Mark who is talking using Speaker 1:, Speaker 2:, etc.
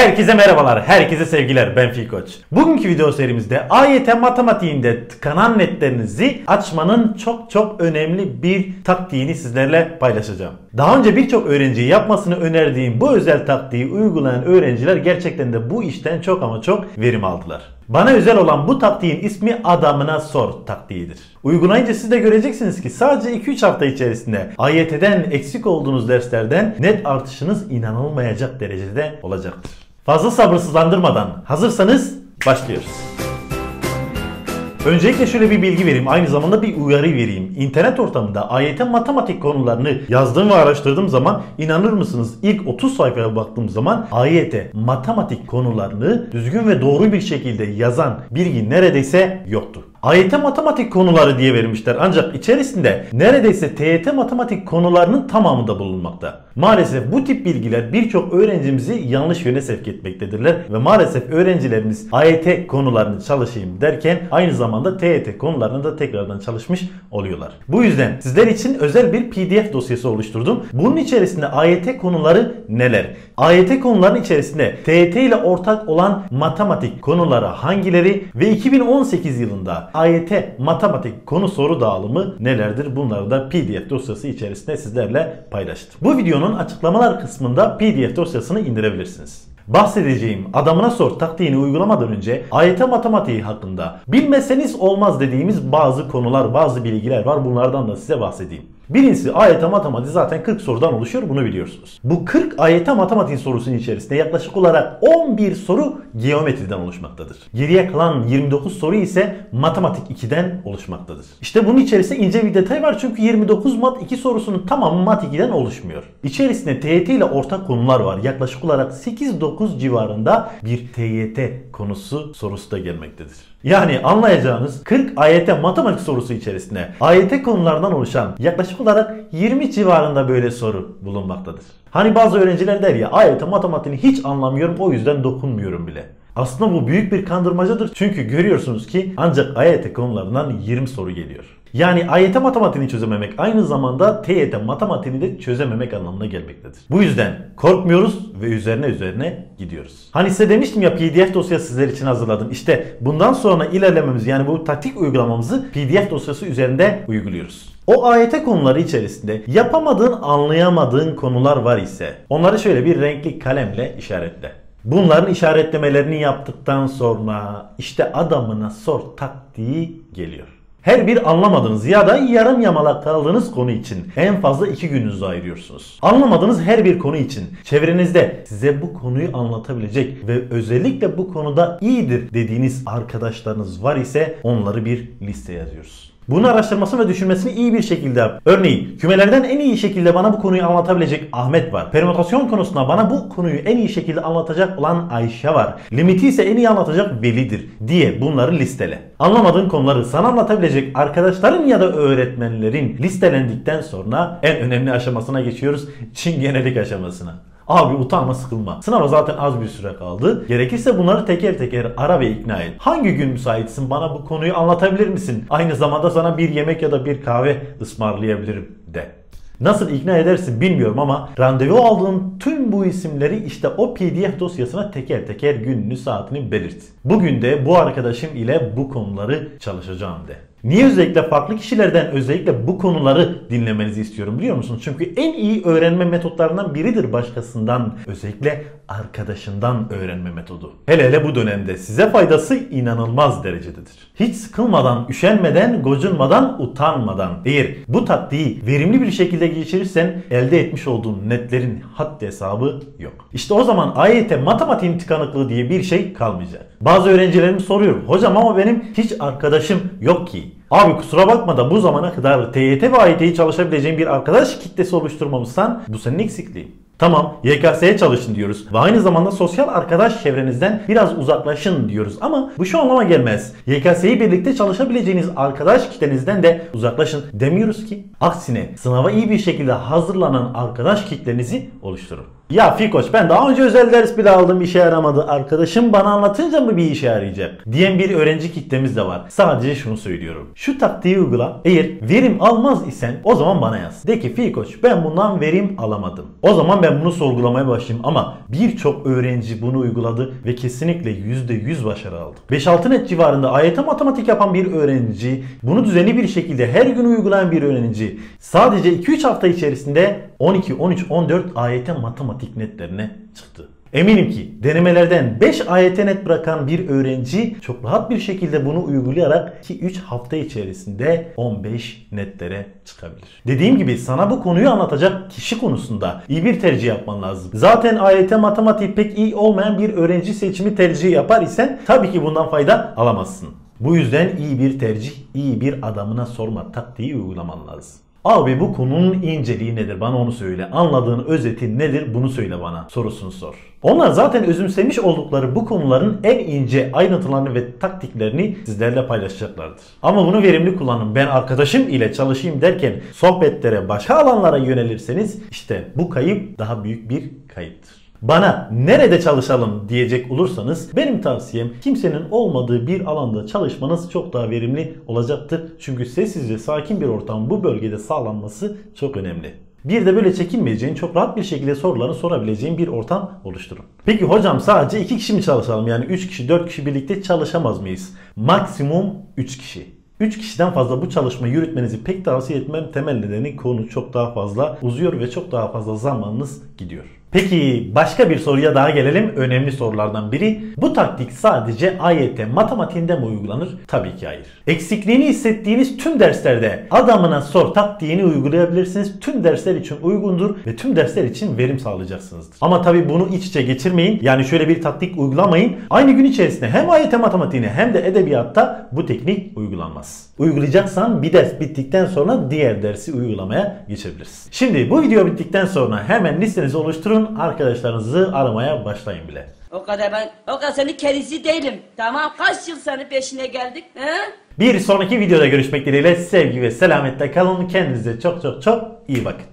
Speaker 1: Herkese merhabalar, herkese sevgiler. Ben Fikoç. Bugünkü video serimizde AYT matematiğinde tıkanan netlerinizi açmanın çok çok önemli bir taktiğini sizlerle paylaşacağım. Daha önce birçok öğrenciye yapmasını önerdiğim bu özel taktiği uygulayan öğrenciler gerçekten de bu işten çok ama çok verim aldılar. Bana özel olan bu taktiğin ismi adamına sor taktiğidir. Uygulayınca siz de göreceksiniz ki sadece 2-3 hafta içerisinde AYT'den eksik olduğunuz derslerden net artışınız inanılmayacak derecede olacaktır. Fazla sabırsızlandırmadan hazırsanız başlıyoruz. Öncelikle şöyle bir bilgi vereyim. Aynı zamanda bir uyarı vereyim. İnternet ortamında AYT matematik konularını yazdığım ve araştırdığım zaman inanır mısınız ilk 30 sayfaya baktığım zaman AYT matematik konularını düzgün ve doğru bir şekilde yazan bilgi neredeyse yoktu. AYT matematik konuları diye vermişler ancak içerisinde neredeyse TYT matematik konularının tamamı da bulunmakta. Maalesef bu tip bilgiler birçok öğrencimizi yanlış yöne sevk etmektedirler ve maalesef öğrencilerimiz AYT konularını çalışayım derken aynı zamanda TYT konularını da tekrardan çalışmış oluyorlar. Bu yüzden sizler için özel bir PDF dosyası oluşturdum. Bunun içerisinde AYT konuları neler? AYT konuların içerisinde TYT ile ortak olan matematik konuları hangileri ve 2018 yılında AYT matematik konu soru dağılımı nelerdir? Bunları da PDF dosyası içerisinde sizlerle paylaştım. Bu videonun açıklamalar kısmında PDF dosyasını indirebilirsiniz. Bahsedeceğim adamına sor taktiğini uygulamadan önce AYT matematiği hakkında bilmeseniz olmaz dediğimiz bazı konular, bazı bilgiler var. Bunlardan da size bahsedeyim. Birincisi AYT matematik zaten 40 sorudan oluşuyor bunu biliyorsunuz. Bu 40 AYT matematik sorusunun içerisinde yaklaşık olarak 11 soru geometriden oluşmaktadır. Geriye kalan 29 soru ise matematik 2'den oluşmaktadır. İşte bunun içerisinde ince bir detay var çünkü 29 mat 2 sorusunun tamamı mat 2'den oluşmuyor. İçerisinde TYT ile ortak konular var. Yaklaşık olarak 8-9 civarında bir TYT konusu sorusu da gelmektedir. Yani anlayacağınız 40 AYT matematik sorusu içerisinde AYT konulardan oluşan yaklaşık olarak 20 civarında böyle soru bulunmaktadır. Hani bazı öğrenciler der ya AYT matematiğini hiç anlamıyorum o yüzden dokunmuyorum bile. Aslında bu büyük bir kandırmacadır. Çünkü görüyorsunuz ki ancak AYT konularından 20 soru geliyor. Yani AYT matematiğini çözememek aynı zamanda TYT matematiğini de çözememek anlamına gelmektedir. Bu yüzden korkmuyoruz ve üzerine üzerine gidiyoruz. Hani size demiştim ya PDF dosyası sizler için hazırladım. İşte bundan sonra ilerlememiz yani bu taktik uygulamamızı PDF dosyası üzerinde uyguluyoruz. O AYT konuları içerisinde yapamadığın, anlayamadığın konular var ise onları şöyle bir renkli kalemle işaretle. Bunların işaretlemelerini yaptıktan sonra işte adamına sor taktiği geliyor. Her bir anlamadığınız ya da yarım yamalak kaldığınız konu için en fazla 2 gününüzü ayırıyorsunuz. Anlamadığınız her bir konu için çevrenizde size bu konuyu anlatabilecek ve özellikle bu konuda iyidir dediğiniz arkadaşlarınız var ise onları bir liste yazıyoruz. Bunu araştırmasını ve düşünmesini iyi bir şekilde yap. Örneğin kümelerden en iyi şekilde bana bu konuyu anlatabilecek Ahmet var. Permütasyon konusunda bana bu konuyu en iyi şekilde anlatacak olan Ayşe var. Limiti ise en iyi anlatacak Veli'dir diye bunları listele. Anlamadığın konuları sana anlatabilecek arkadaşların ya da öğretmenlerin listelendikten sonra en önemli aşamasına geçiyoruz. Çingenelik aşamasına. Abi utanma sıkılma. Sınava zaten az bir süre kaldı. Gerekirse bunları teker teker ara ve ikna et. Hangi gün müsaitsin bana bu konuyu anlatabilir misin? Aynı zamanda sana bir yemek ya da bir kahve ısmarlayabilirim de. Nasıl ikna edersin bilmiyorum ama randevu aldığın tüm bu isimleri işte o pdf dosyasına teker teker gününü saatini belirt. Bugün de bu arkadaşım ile bu konuları çalışacağım de. Niye özellikle farklı kişilerden özellikle bu konuları dinlemenizi istiyorum biliyor musunuz? Çünkü en iyi öğrenme metotlarından biridir başkasından özellikle arkadaşından öğrenme metodu. Hele hele bu dönemde size faydası inanılmaz derecededir. Hiç sıkılmadan, üşenmeden, gocunmadan, utanmadan eğer bu taktiği verimli bir şekilde geçirirsen elde etmiş olduğun netlerin haddi hesabı yok. İşte o zaman AYT matematiğin tıkanıklığı diye bir şey kalmayacak. Bazı öğrencilerim soruyor. Hocam ama benim hiç arkadaşım yok ki. Abi kusura bakma da bu zamana kadar TYT ve AYT'yi çalışabileceğin bir arkadaş kitlesi oluşturmamışsan bu senin eksikliğin. Tamam YKS'ye çalışın diyoruz ve aynı zamanda sosyal arkadaş çevrenizden biraz uzaklaşın diyoruz ama bu şu anlama gelmez. YKS'yi birlikte çalışabileceğiniz arkadaş kitlenizden de uzaklaşın demiyoruz ki. Aksine sınava iyi bir şekilde hazırlanan arkadaş kitlenizi oluşturun. Ya Fikoç ben daha önce özel ders bile aldım işe yaramadı. Arkadaşım bana anlatınca mı bir işe yarayacak? Diyen bir öğrenci kitlemiz de var. Sadece şunu söylüyorum. Şu taktiği uygula. Eğer verim almaz isen o zaman bana yaz. De ki Fikoç ben bundan verim alamadım. O zaman ben bunu sorgulamaya başlayayım ama birçok öğrenci bunu uyguladı ve kesinlikle %100 başarı aldı. 5-6 net civarında AYT matematik yapan bir öğrenci, bunu düzenli bir şekilde her gün uygulayan bir öğrenci sadece 2-3 hafta içerisinde 12, 13, 14 AYT matematik netlerine çıktı. Eminim ki denemelerden 5 AYT net bırakan bir öğrenci çok rahat bir şekilde bunu uygulayarak 2-3 hafta içerisinde 15 netlere çıkabilir. Dediğim gibi sana bu konuyu anlatacak kişi konusunda iyi bir tercih yapman lazım. Zaten AYT matematik pek iyi olmayan bir öğrenci seçimi tercihi yapar isen tabii ki bundan fayda alamazsın. Bu yüzden iyi bir tercih, iyi bir adamına sorma taktiği uygulaman lazım. Abi bu konunun inceliği nedir? Bana onu söyle. Anladığın özeti nedir? Bunu söyle bana. Sorusunu sor. Onlar zaten özümsemiş oldukları bu konuların en ince ayrıntılarını ve taktiklerini sizlerle paylaşacaklardır. Ama bunu verimli kullanın. Ben arkadaşım ile çalışayım derken sohbetlere başka alanlara yönelirseniz işte bu kayıp daha büyük bir kayıptır. Bana nerede çalışalım diyecek olursanız benim tavsiyem kimsenin olmadığı bir alanda çalışmanız çok daha verimli olacaktır. Çünkü sessiz ve sakin bir ortam bu bölgede sağlanması çok önemli. Bir de böyle çekinmeyeceğin, çok rahat bir şekilde sorularını sorabileceğin bir ortam oluşturun. Peki hocam sadece 2 kişi mi çalışalım? Yani 3 kişi, 4 kişi birlikte çalışamaz mıyız? Maksimum 3 kişi. 3 kişiden fazla bu çalışmayı yürütmenizi pek tavsiye etmem. Temel nedeni konu çok daha fazla uzuyor ve çok daha fazla zamanınız gidiyor. Peki başka bir soruya daha gelelim. Önemli sorulardan biri. Bu taktik sadece AYT matematiğinde mi uygulanır? Tabii ki hayır. Eksikliğini hissettiğiniz tüm derslerde adamına sor taktiğini uygulayabilirsiniz. Tüm dersler için uygundur ve tüm dersler için verim sağlayacaksınızdır. Ama tabii bunu iç içe geçirmeyin. Yani şöyle bir taktik uygulamayın. Aynı gün içerisinde hem AYT matematiğine hem de edebiyatta bu teknik uygulanmaz. Uygulayacaksan bir ders bittikten sonra diğer dersi uygulamaya geçebilirsin. Şimdi bu video bittikten sonra hemen listenizi oluşturun arkadaşlarınızı aramaya başlayın bile.
Speaker 2: O kadar ben, o kadar senin kerisi değilim. Tamam kaç yıl senin peşine geldik? He?
Speaker 1: Bir sonraki videoda görüşmek dileğiyle sevgi ve selametle kalın. Kendinize çok çok çok iyi bakın.